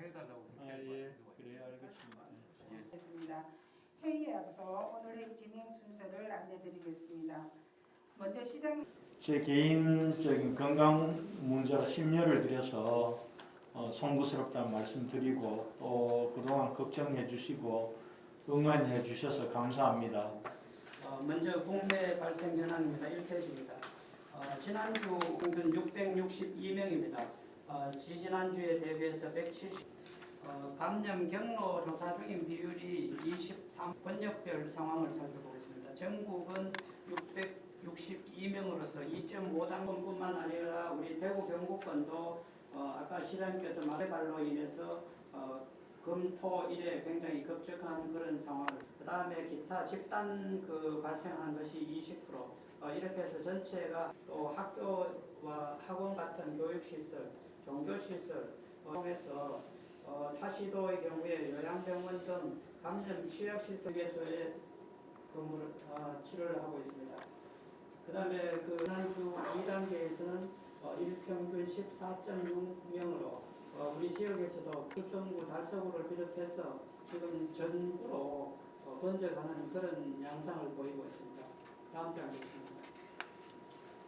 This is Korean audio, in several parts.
해달라고 아, 그렇게 예. 말씀드리고 그래요. 알겠습니다. 예. 겠습니다. 회의에 앞서 오늘의 진행 순서를 안내드리겠습니다. 먼저 시장 제 개인적인 건강 문제로 심려를 드려서 어, 송구스럽다는 말씀드리고 또 그동안 걱정해 주시고 응원해 주셔서 감사합니다. 어, 먼저 국내 발생 현황입니다. 1페이지입니다. 어, 지난주 평균 662명입니다. 어, 지지난주에 대비해서 170. 어, 감염 경로 조사 중인 비율이 23. 번역별 상황을 살펴보겠습니다. 전국은 662명으로서 2.5단원뿐만 아니라 우리 대구 경북권도 어, 아까 시장님께서 말발로 인해서 어, 금토 일에 굉장히 급격한 그런 상황을 그 다음에 기타 집단 그 발생한 것이 20% 어, 이렇게 해서 전체가 또 학교와 학원 같은 교육시설, 종교시설 어, 통해서 어, 타시도의 경우에 요양병원 등 감염 취약시설에서의 근무를 어, 치료를 하고 있습니다. 그 다음에 그 지난주 2단계에서는 어, 일평균 14.6명으로 어, 우리 지역에서도 구성구, 달서구를 비롯해서 지금 전구로 어, 번져가는 그런 양상을 보이고 있습니다. 다음 장 보겠습니다.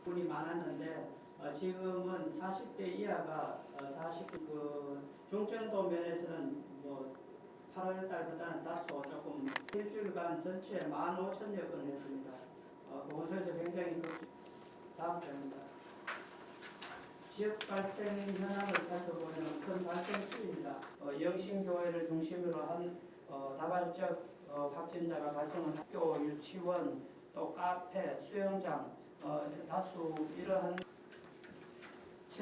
분이 많았는데 어, 지금은 40대 이하가 어, 40 그 중증도 면에서는 뭐 8월 달보다는 다소 조금 일주일간 전체 15,000여 건 했습니다. 어, 보건소에서 굉장히 그 다음 장입니다. 지역 발생 현황을 살펴보면 우선 발생 수입니다. 어, 영신교회를 중심으로 한 어, 다발적 어, 확진자가 발생한 학교, 유치원, 또 카페, 수영장 어, 다수 이러한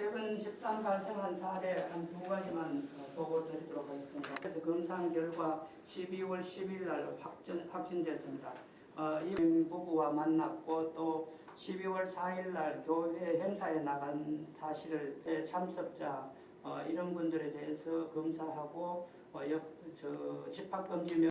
최근 집단 발생한 사례 한 두 가지만 어, 보고 드리도록 하겠습니다. 그래서 검사 결과 12월 10일 날 확진, 확진됐습니다. 어, 이 부부와 만났고 또 12월 4일 날 교회 행사에 나간 사실을 때 참석자 어, 이런 분들에 대해서 검사하고 어, 역, 저 집합금지 명